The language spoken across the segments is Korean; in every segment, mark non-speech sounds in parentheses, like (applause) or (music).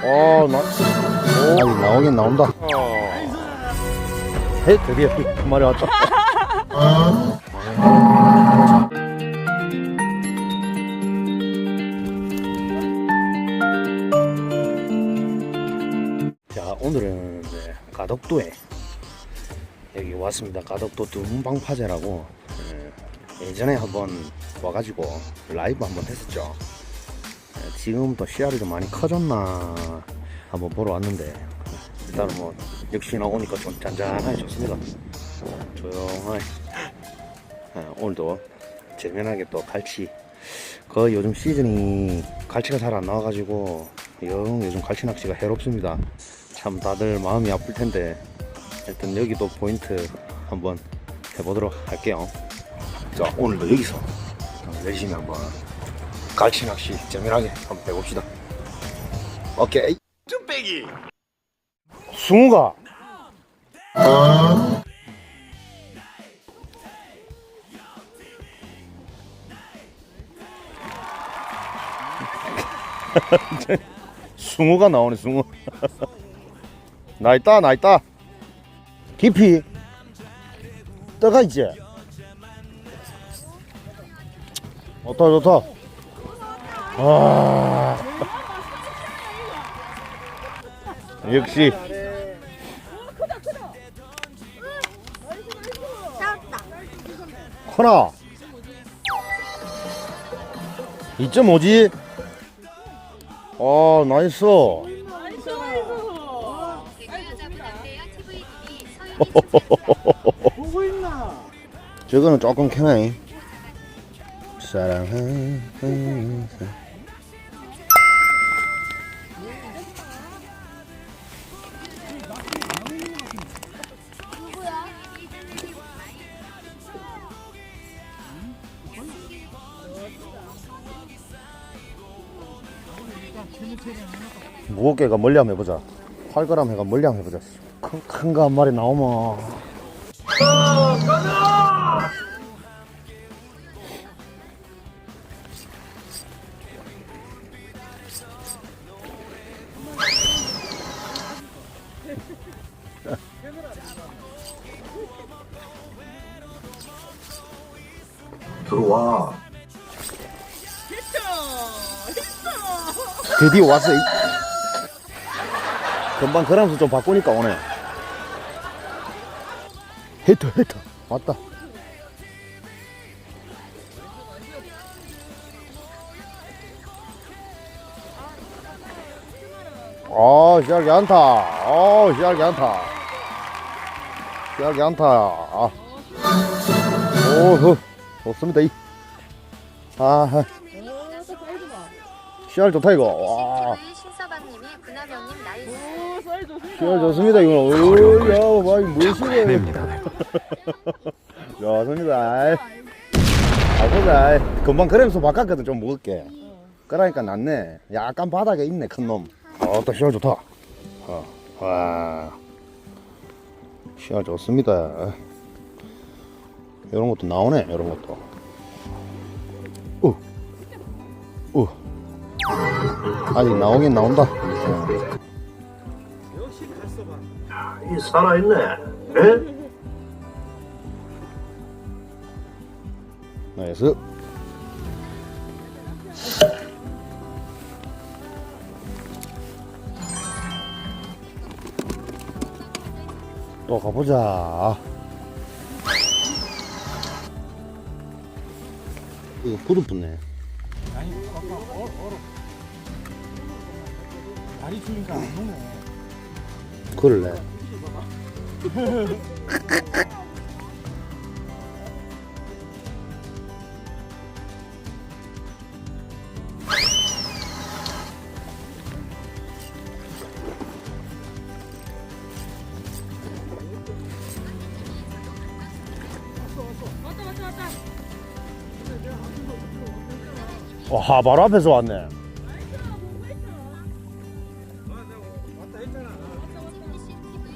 어, 나. 오, 아니, 나오긴 나온다. 해, 드디어 한 마리 왔다. 자, 오늘은 이제 가덕도에 여기 왔습니다. 가덕도 둔방파제라고 예, 예전에 한번 와가지고 라이브 한번 했었죠. 예, 지금 또 씨알이 좀 많이 커졌나 한번 보러 왔는데 일단은 뭐 역시나 오니까 좀 잔잔하게 좋습니다. 조용하게 예, 오늘도 재미나게 또 갈치 그 요즘 시즌이 갈치가 잘 안 나와가지고 영 요즘 갈치 낚시가 해롭습니다. 참 다들 마음이 아플 텐데 일단 여기도 포인트 한번 해보도록 할게요. 자 오늘도 여기서 열심히 한번 갈치 낚시 재미나게 한번 해봅시다. 오케이. 쭈빼기. 숭우가. (laughs) 숭어가 나오네 숭어 (laughs) 나 있다 나 있다 깊이 떠가 있지 좋다 좋다 아. 역시. 커나 2.5지. 아 나이스? 저거는 조금 캐나이 사랑하는 무겁게가 멀리 한번 해보자. 8g 해가 멀리 한번 해보자. 큰거한 마리 나오면 들어와. 드디어 왔어. 이- 금방 그람수 좀 바꾸니까 오네. 히트 히트 왔다. 아, 시작이 안타. 어, 시작이 안타. 시작이 안타. 아. 오, 그, 좋습니다. 이. 아, 시작 좋다 이거. 와. 신서방님이 군함형님 나이스. 오, 시야 좋습니다 이거. 어야 와 무엇이래 됩니다. (laughs) 좋습니다. 아보자. 금방 그램수 바꿨거든 좀 무겁게. 그러니까 낫네. 약간 바닥에 있네 큰놈. 어또 시야 좋다. 어, 와. 시야 좋습니다. 이런 것도 나오네 이런 것도. 우우 아직 나오긴 나온다 이 살아있네. 에? 나이스 또 가보자 이거 부르 붙네 다리 추니까 안 녹네. 그럴래. 와 바로 앞에서 왔네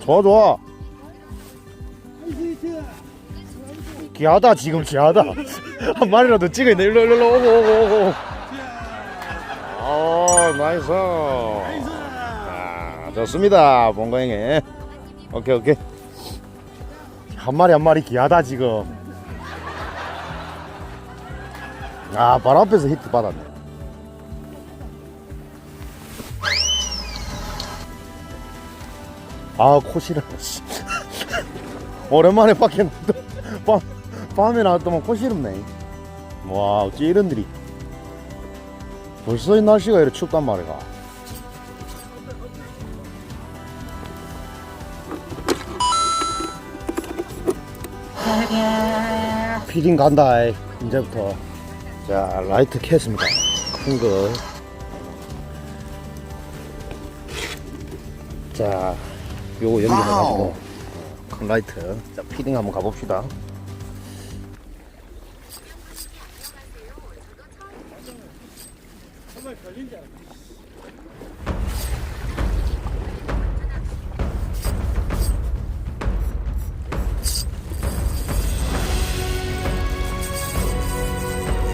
좋아 좋아. 귀하다 지금 귀하다. (laughs) 한 마리라도 찍어야 돼. 일로 일로 일로 오고 오고 오고 아 나이스. 좋습니다 봉광에 오케이 오케이. 한 마리 한 마리 귀하다 지금. 아 바로 앞에서 히트 받았네 아 코시를 오랜만에 밖에 밤, 밤에 나왔더만 코시럽네. 와 어째 이런 들이. 벌써 이 날씨가 이렇게 춥단 말이야. 피딩 간다 이. 이제부터. 자 라이트 켰습니다. 큰거. 자 요거 연결해가지고. 큰 라이트. 자 피딩 한번 가봅시다.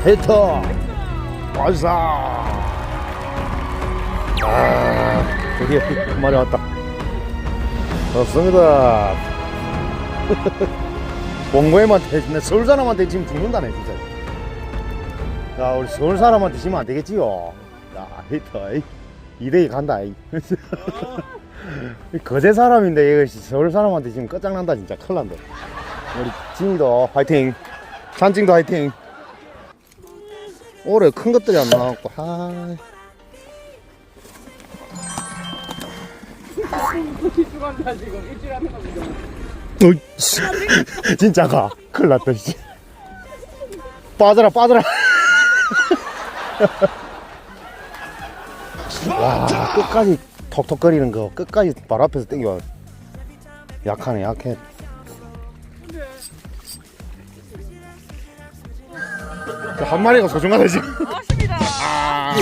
히터. 발사 아 드디어 한 마리 왔다 좋습니다. (laughs) 봉고에만테 내 서울 사람한테 지금 죽는다네 진짜. 자 우리 서울 사람한테 지면 안 되겠지요? 자 히터 2대2 간다 이. 이 (laughs) 거제 사람인데 이거 서울 사람한테 지금 끝장난다 진짜. 큰일 난다. 우리 진이도 화이팅. 산증도 화이팅. 올해 큰 것들이 안 나왔고 하 일주간다 지금 일주일. 어이, 씨. (laughs) 진짜 가 큰일 났다 씨. 빠져라 빠져라 (laughs) 와 끝까지 톡톡거리는 거 끝까지 바로 앞에서 땡겨 약하네 약해 저한 마리가 소중하다 지금 맞습니다. 아,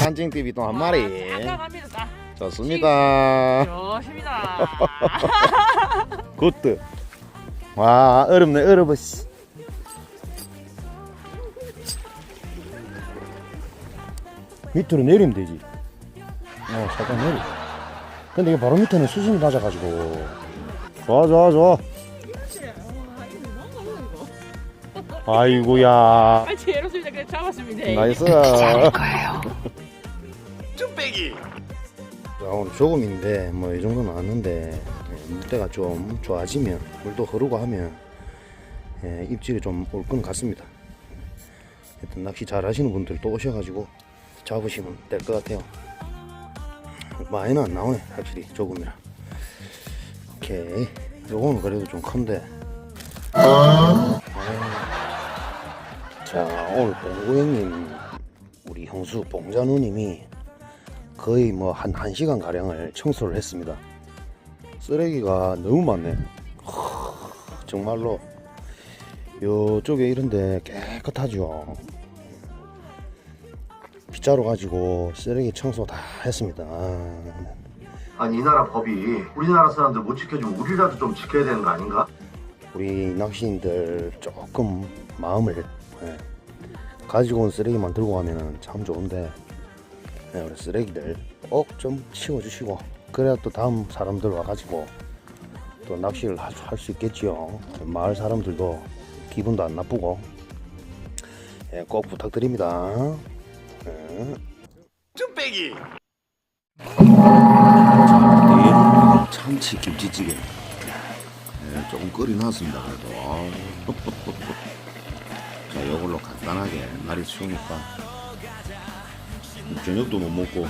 산증 TV 또 한 마리 감사합니다. 자, 좋습니다. 좋습니다. (laughs) 굿드 와 어렵네 어려워 씨. 밑으로 내리면 되지. 어 잠깐 내리 근데 이게 바로 밑에는 수심이 낮아가지고. 좋아 좋아 좋아. 아이고야. 아, 제로습니다. 그냥 잡았습니다. 나이스 (laughs) 자 오늘 조금인데 뭐 이 정도 나왔는데 예, 물때가 좀 좋아지면 물도 흐르고 하면 예, 입질이 좀올것 같습니다. 하여튼 낚시 잘 하시는 분들 또 오셔가지고 잡으시면 될 것 같아요. 많이는 안 나오네 확실히 조금이라. 오케이. 요거는 그래도 좀 큰데. 아. 자 오늘 봉구 형님 우리 형수 봉자 누님이 거의 뭐 한 1시간 가량을 청소를 했습니다. 쓰레기가 너무 많네. 하, 정말로 요쪽에 이런데 깨끗하죠. 빗자루 가지고 쓰레기 청소 다 했습니다. 아니 이 나라 법이 우리나라 사람들 못 지켜주면 우리라도 좀 지켜야 되는 거 아닌가? 우리 낚시인들 조금 마음을 예, 가지고 온 쓰레기만 들고 가면 참 좋은데 예, 우리 쓰레기들 꼭 좀 치워주시고 그래야 또 다음 사람들 와가지고 또 낚시를 할 수 있겠지요 마을 사람들도 기분도 안 나쁘고 예, 꼭 부탁드립니다 예. 참치 김치찌개 네, 조금 끓여놨습니다. 그래도. (laughs) 자, 이걸로 간단하게 날이 추우니까 저녁도 못 먹고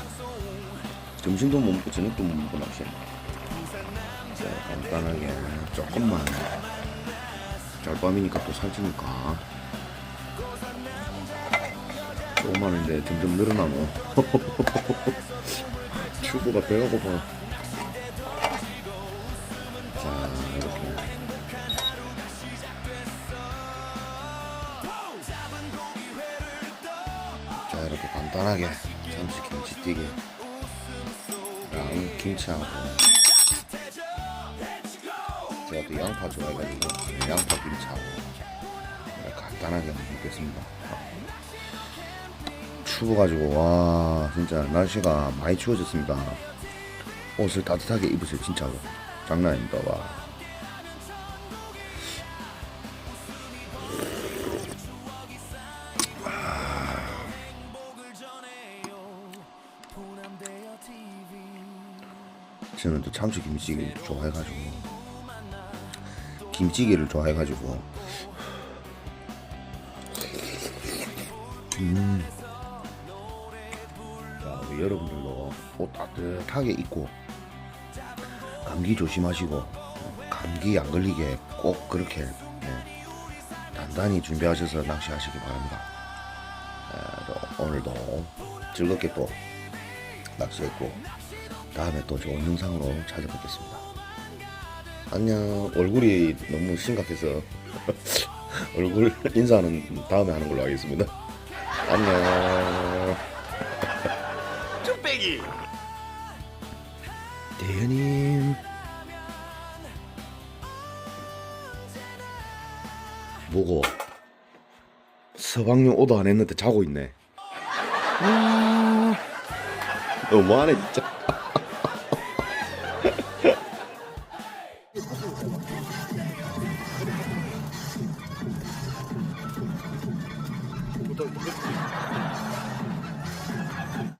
점심도 못 먹고 저녁도 못 먹고 낚시. 자, 간단하게 조금만 짤밤이니까 또 살찌니까 조금만인데 점점 늘어나노. 축구가 배가 고파. 자 이렇게 간단하게 참치 김치찌개랑 김치하고 제가 또 양파 좋아해가지고 양파 김치하고 간단하게 먹겠습니다 추워가지고 와 진짜 날씨가 많이 추워졌습니다. 옷을 따뜻하게 입으세요 진짜로 장난 아닙니다 와. 저는 또 참치 김치찌개 좋아해가지고. 김치찌개를 좋아해가지고. 자, 우리 여러분들도 옷 따뜻하게 입고 감기 조심하시고 감기 안 걸리게 꼭 그렇게 예, 단단히 준비하셔서 낚시하시기 바랍니다. 예, 또 오늘도 즐겁게 또 낚시했고 다음에 또 좋은 영상으로 찾아뵙겠습니다. 안녕. 얼굴이 너무 심각해서 (laughs) 얼굴 인사는 다음에 하는 걸로 하겠습니다. 안녕. (laughs) 쭈빼기. 대현님. 뭐고? 서방용 오도 안 했는데 자고 있네. 아, 너무하네 진짜.